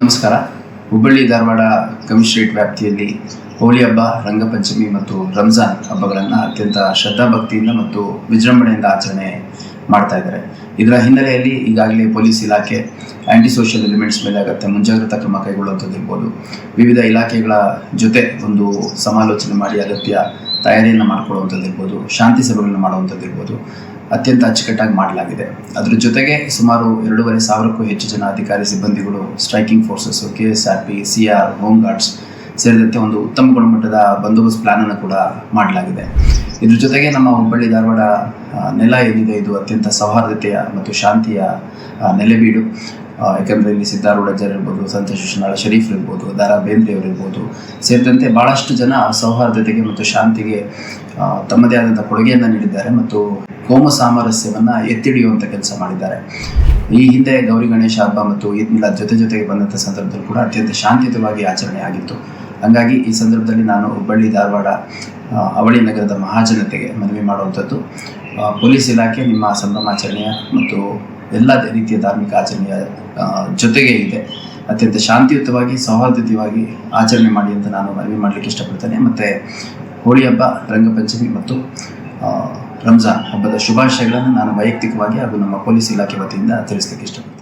ನಮಸ್ಕಾರ. ಹುಬ್ಬಳ್ಳಿ ಧಾರವಾಡ ಕಮಿಷನರೇಟ್ ವ್ಯಾಪ್ತಿಯಲ್ಲಿ ಹೋಳಿ ಹಬ್ಬ, ರಂಗಪಂಚಮಿ ಮತ್ತು ರಂಜಾನ್ ಹಬ್ಬಗಳನ್ನು ಅತ್ಯಂತ ಶ್ರದ್ಧಾಭಕ್ತಿಯಿಂದ ಮತ್ತು ವಿಜೃಂಭಣೆಯಿಂದ ಆಚರಣೆ ಮಾಡ್ತಾ ಇದ್ದಾರೆ. ಇದರ ಹಿನ್ನೆಲೆಯಲ್ಲಿ ಈಗಾಗಲೇ ಪೊಲೀಸ್ ಇಲಾಖೆ ಆಂಟಿ ಸೋಷಿಯಲ್ ಎಲಿಮೆಂಟ್ಸ್ ಮೇಲೆ ಅಗತ್ಯ ಮುಂಜಾಗ್ರತಾ ಕ್ರಮ ಕೈಗೊಳ್ಳುವಂಥದ್ದಿರ್ಬೋದು ವಿವಿಧ ಇಲಾಖೆಗಳ ಜೊತೆ ಒಂದು ಸಮಾಲೋಚನೆ ಮಾಡಿ ಅಗತ್ಯ ತಯಾರಿಯನ್ನು ಮಾಡ್ಕೊಳ್ಳುವಂಥದ್ದಿರ್ಬೋದು ಶಾಂತಿ ಸಭೆಗಳನ್ನು ಮಾಡುವಂಥದ್ದಿರ್ಬೋದು ಅತ್ಯಂತ ಅಚ್ಚುಕಟ್ಟಾಗಿ ಮಾಡಲಾಗಿದೆ. ಅದರ ಜೊತೆಗೆ ಸುಮಾರು ಎರಡೂವರೆ ಸಾವಿರಕ್ಕೂ ಹೆಚ್ಚು ಜನ ಅಧಿಕಾರಿ ಸಿಬ್ಬಂದಿಗಳು striking forces K S R P C R home guards ಸೇರಿದಂತೆ ಒಂದು ಉತ್ತಮ ಗುಣಮಟ್ಟದ ಬಂದೋಬಸ್ತ್ ಪ್ಲಾನನ್ನು ಕೂಡ ಮಾಡಲಾಗಿದೆ. ಇದ್ರ ಜೊತೆಗೆ ನಮ್ಮ ಹುಬ್ಬಳ್ಳಿ ಧಾರವಾಡ ನೆಲ ಏನಿದೆ ಇದು ಅತ್ಯಂತ ಸೌಹಾರ್ದತೆಯ ಮತ್ತು ಶಾಂತಿಯ ನೆಲೆಬೀಡು ಯಾಕಂದ್ರೆ ಇಲ್ಲಿ ಸಿದ್ದಾರೂಢಜರ್ ಇರ್ಬೋದು ಸಂತ ಶಿಶುನಾಳ ಶರೀಫ್ ಇರ್ಬೋದು, ದಾರಾ ಬೇಂದ್ರೆ ಅವರಿರ್ಬೋದು ಸೇರಿದಂತೆ ಭಾಳಷ್ಟು ಜನ ಸೌಹಾರ್ದತೆಗೆ ಮತ್ತು ಶಾಂತಿಗೆ ತಮ್ಮದೇ ಆದಂಥ ಕೊಡುಗೆಯನ್ನು ನೀಡಿದ್ದಾರೆ ಮತ್ತು ಕೋಮ ಸಾಮರಸ್ಯವನ್ನು ಎತ್ತಿಡಿಯುವಂಥ ಕೆಲಸ ಮಾಡಿದ್ದಾರೆ. ಈ ಹಿಂದೆ ಗೌರಿ ಗಣೇಶ ಹಬ್ಬ ಮತ್ತು ಈದ್ ಜೊತೆ ಜೊತೆಗೆ ಬಂದಂಥ ಸಂದರ್ಭದಲ್ಲಿ ಕೂಡ ಅತ್ಯಂತ ಶಾಂತಿಯುತವಾಗಿ ಆಚರಣೆ ಆಗಿತ್ತು. ಹಾಗಾಗಿ ಈ ಸಂದರ್ಭದಲ್ಲಿ ನಾನು ಹುಬ್ಬಳ್ಳಿ, ಧಾರವಾಡ ಅವಳಿ ನಗರದ ಮಹಾಜನತೆಗೆ ಮನವಿ ಮಾಡುವಂಥದ್ದು ಪೊಲೀಸ್ ಇಲಾಖೆ ನಿಮ್ಮ ಸಂಭ್ರಮಾಚರಣೆಯ ಮತ್ತು ಎಲ್ಲ ರೀತಿಯ ಧಾರ್ಮಿಕ ಆಚರಣೆಯ ಜೊತೆಗೆ ಇದೆ. ಅತ್ಯಂತ ಶಾಂತಿಯುತವಾಗಿ, ಸೌಹಾರ್ದಯುತವಾಗಿ ಆಚರಣೆ ಮಾಡಿ ಅಂತ ನಾನು ಮನವಿ ಮಾಡಲಿಕ್ಕೆ ಇಷ್ಟಪಡ್ತೇನೆ. ಮತ್ತು ಹೋಳಿ ಹಬ್ಬ, ರಂಗಪಂಚಮಿ ಮತ್ತು ರಂಜಾನ್ ಹಬ್ಬದ ಶುಭಾಶಯಗಳನ್ನು ನಾನು ವೈಯಕ್ತಿಕವಾಗಿ ಹಾಗೂ ನಮ್ಮ ಪೊಲೀಸ್ ಇಲಾಖೆ ವತಿಯಿಂದ ತಿಳಿಸ್ಲಿಕ್ಕೆ ಇಷ್ಟಪಡ್ತೇನೆ.